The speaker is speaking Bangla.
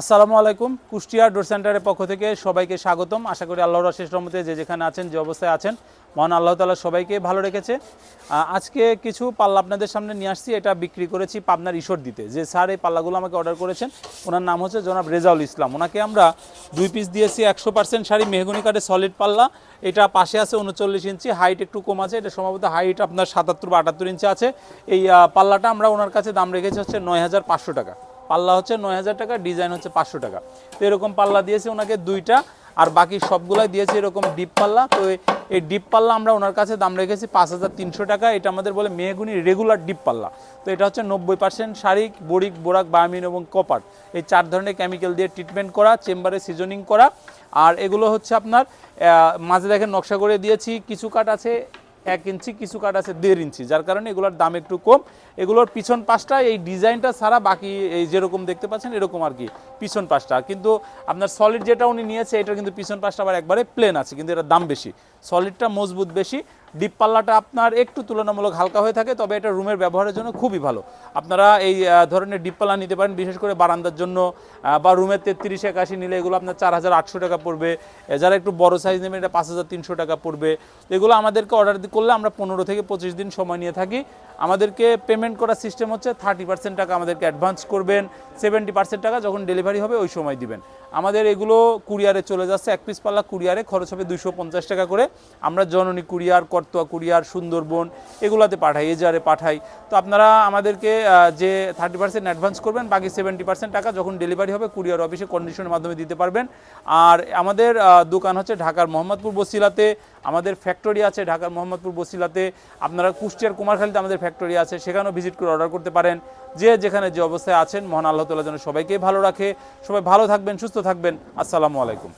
আসসালামু আলাইকুম, কুষ্টিয়া ডোর সেন্টারের পক্ষ থেকে সবাইকে স্বাগতম। আশা করি আল্লাহর আশিস রহমতে যে যেখানে আছেন, যে অবস্থায় আছেন, মহান আল্লাহ তালা সবাইকে ভালো রেখেছে। আজকে কিছু পাল্লা আপনাদের সামনে নিয়ে আসছি, এটা বিক্রি করেছি পাবনার ঈশ্বর দিতে। যে স্যার এই পাল্লাগুলো আমাকে অর্ডার করেছেন, ওনার নাম হচ্ছে জনাব রেজাউল ইসলাম। ওনাকে আমরা দুই পিস দিয়েছি, একশো পার্সেন্ট শাড়ি, মেহগুনি কাঠের সলিড পাল্লা। এটা পাশে আছে উনচল্লিশ ইঞ্চি হাইট একটু কম আছে। এটা সম্ভবত হাইট আপনার সাতাত্তর বা আটাত্তর ইঞ্চি আছে। এই পাল্লাটা আমরা ওনার কাছে দাম রেখেছি হচ্ছে নয় হাজার পাঁচশো টাকা। পাল্লা হচ্ছে নয় হাজার টাকা, ডিজাইন হচ্ছে পাঁচশো টাকা। তো এরকম পাল্লা দিয়েছি ওনাকে দুইটা, আর বাকি সবগুলাই দিয়েছি এরকম ডিপ পাল্লা। তো এই- ডিপ পাল্লা আমরা ওনার কাছে দাম রেখেছি পাঁচ হাজার তিনশো টাকা। এটা আমাদের বলে মেহগুনি রেগুলার ডিপ পাল্লা। তো এটা হচ্ছে নব্বই পার্সেন্ট শাড়িক বরিক বোরাক, বায়ামিন এবং কপার। এই চার ধরনের কেমিক্যাল দিয়ে ট্রিটমেন্ট করা, চেম্বারে সিজনিং করা। আর এগুলো হচ্ছে আপনার মাঝে দেখেন নকশা করে দিয়েছি, কিছু কাঠ আছে এক ইঞ্চি, কিছু কাঠ আছে দেড় ইঞ্চি। যার কারণে এগুলোর দাম একটু কম। এগুলোর পিছন পাশটা, এই ডিজাইনটা ছাড়া বাকি এই যেরকম দেখতে পাচ্ছেন, এরকম আর কি, পিছন পাশটা। কিন্তু আপনার সলিড যেটা উনি নিয়েছে এটা কিন্তু পিছন পাশটা আবার একবারে প্লেন আছে, কিন্তু এটার দাম বেশি। সলিডটা মজবুত বেশি ডিপ পাল্লাটা আপনার একটু তুলনামূলক হালকা হয়ে থাকে, তবে এটা রুমের ব্যবহারের জন্য খুবই ভালো। আপনারা এই ধরনের ডিপ পাল্লা নিতে পারেন, বিশেষ করে বারান্দার জন্য বা রুমের তেত্রিশ, একাশি নিলে এগুলো আপনার চার হাজার আটশো টাকা পড়বে। যারা একটু বড় সাইজ নেবেন, এটা পাঁচ হাজার তিনশো টাকা পড়বে। এগুলো আমাদেরকে অর্ডার করলে আমরা পনেরো থেকে পঁচিশ দিন সময় নিয়ে থাকি। আমাদেরকে পেমেন্ট করার সিস্টেম হচ্ছে থার্টি পার্সেন্ট টাকা আমাদেরকে অ্যাডভান্স করবেন। সেভেন্টি পার্সেন্ট টাকা যখন ডেলিভারি হবে, ওই সময় দিবেন। আমাদের এগুলো কুরিয়ারে চলে যাচ্ছে, এক পিস পাল্লা কুরিয়ারে খরচ হবে দুশো পঞ্চাশ টাকা করে। আমরা জননী কুরিয়ার কর্তোয়া কুরিয়ার, সুন্দরবন এগুলাতে পাঠাই, এজারে পাঠাই। তো আপনারা আমাদেরকে যে থার্টি পার্সেন্ট অ্যাডভান্স করবেন, বাকি সেভেন্টি পার্সেন্ট টাকা যখন ডেলিভারি হবে, কুরিয়ার অফিসে কন্ডিশনের মাধ্যমে দিতে পারবেন। আর আমাদের দোকান হচ্ছে ঢাকার মোহাম্মদপুর বসিলাতে, আমাদের ফ্যাক্টরি আছে ঢাকার মোহাম্মদপুর বসিলাতে, আপনারা কুষ্টিয়ার কুমারখালীতে আমাদের ফ্যাক্টরি আছে, সেখানেও ভিজিট করে অর্ডার করতে পারেন। যে যেখানে যে অবস্থায় আছেন, মহান আল্লাহ তালা যেন সবাইকে ভালো রাখে। সবাই ভালো থাকবেন, সুস্থ থাকবেন। আসসালামু আলাইকুম।